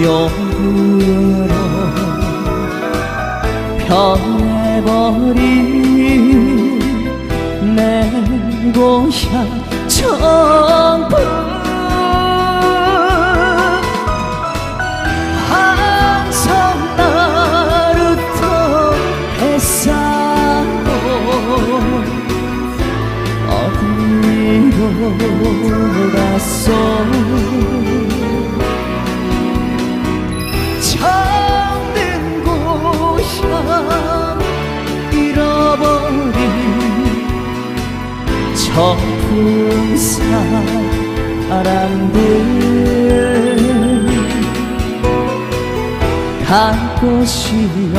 영구로 변해버린 내 고향 청풍 나 서풍 사람들 갈 곳이여